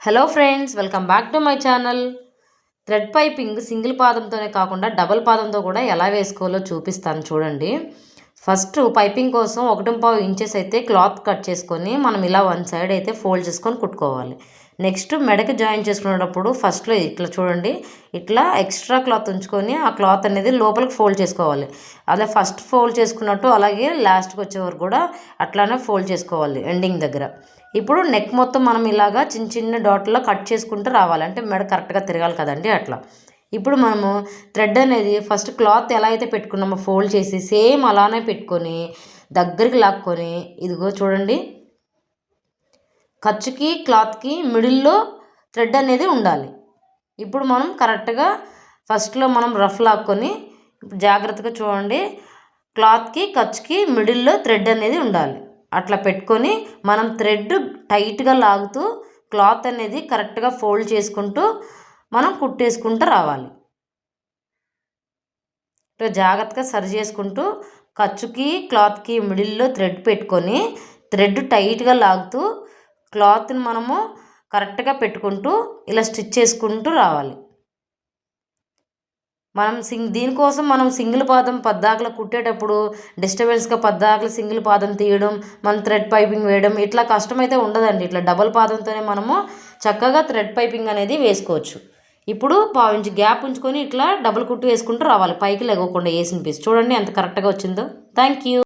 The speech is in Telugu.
Hello friends welcome back to my channel. Thread piping single పాదంతోనే కాకుండా డబల్ పాదంతో కూడా ఎలా వేసుకోవాలో చూపిస్తాను చూడండి. ఫస్ట్ పైపింగ్ కోసం ఒకటి పావు ఇంచెస్ అయితే క్లాత్ కట్ చేసుకొని మనం ఇలా వన్ సైడ్ అయితే ఫోల్డ్ చేసుకొని కుట్టుకోవాలి. నెక్స్ట్ మెడకి జాయిన్ చేసుకునేటప్పుడు ఫస్ట్లో ఇట్లా చూడండి ఇట్లా ఎక్స్ట్రా క్లాత్ ఉంచుకొని ఆ క్లాత్ అనేది లోపలికి ఫోల్డ్ చేసుకోవాలి. అదే ఫస్ట్ ఫోల్డ్ చేసుకున్నట్టు అలాగే లాస్ట్కి వచ్చే వరకు కూడా అట్లానే ఫోల్డ్ చేసుకోవాలి ఎండింగ్ దగ్గర. ఇప్పుడు నెక్ మొత్తం మనం ఇలాగా చిన్న చిన్న డాట్లో కట్ చేసుకుంటూ రావాలి. అంటే మెడ కరెక్ట్గా తిరగాలి కదండి అట్లా. ఇప్పుడు మనము థ్రెడ్ అనేది ఫస్ట్ క్లాత్ ఎలా అయితే పెట్టుకున్నామో ఫోల్డ్ చేసి సేమ్ అలానే పెట్టుకొని దగ్గరికి లాక్కొని ఇదిగో చూడండి ఖర్చుకి క్లాత్కి మిడిల్లో థ్రెడ్ అనేది ఉండాలి. ఇప్పుడు మనం కరెక్ట్గా ఫస్ట్లో మనం రఫ్ లాక్కొని జాగ్రత్తగా చూడండి. క్లాత్కి ఖర్చుకి మిడిల్లో థ్రెడ్ అనేది ఉండాలి. అట్లా పెట్టుకొని మనం థ్రెడ్ టైట్గా లాగుతూ క్లాత్ అనేది కరెక్ట్గా ఫోల్డ్ చేసుకుంటూ మనం కుట్టేసుకుంటూ రావాలి. ఇట్లా జాగ్రత్తగా సరి చేసుకుంటూ ఖర్చుకి క్లాత్కి మిడిల్లో థ్రెడ్ పెట్టుకొని థ్రెడ్ టైట్గా లాగుతూ క్లాత్ని మనము కరెక్ట్గా పెట్టుకుంటూ ఇలా స్టిచ్ చేసుకుంటూ రావాలి. మనం సింగ్ దీనికోసం మనం సింగిల్ పాదం పద్దాకులు కుట్టేటప్పుడు డిస్టర్బెన్స్గా పద్దాకులు సింగిల్ పాదం తీయడం మనం థ్రెడ్ పైపింగ్ వేయడం ఇట్లా కష్టమైతే ఉండదండి. ఇట్లా డబల్ పాదంతోనే మనము చక్కగా థ్రెడ్ పైపింగ్ అనేది వేసుకోవచ్చు. ఇప్పుడు పావించి గ్యాప్ ఉంచుకొని ఇట్లా డబుల్ కుట్టు వేసుకుంటూ రావాలి. పైకి లేకోకుండా వేసిన పీస్. చూడండి ఎంత కరెక్ట్గా వచ్చిందో. Thank you.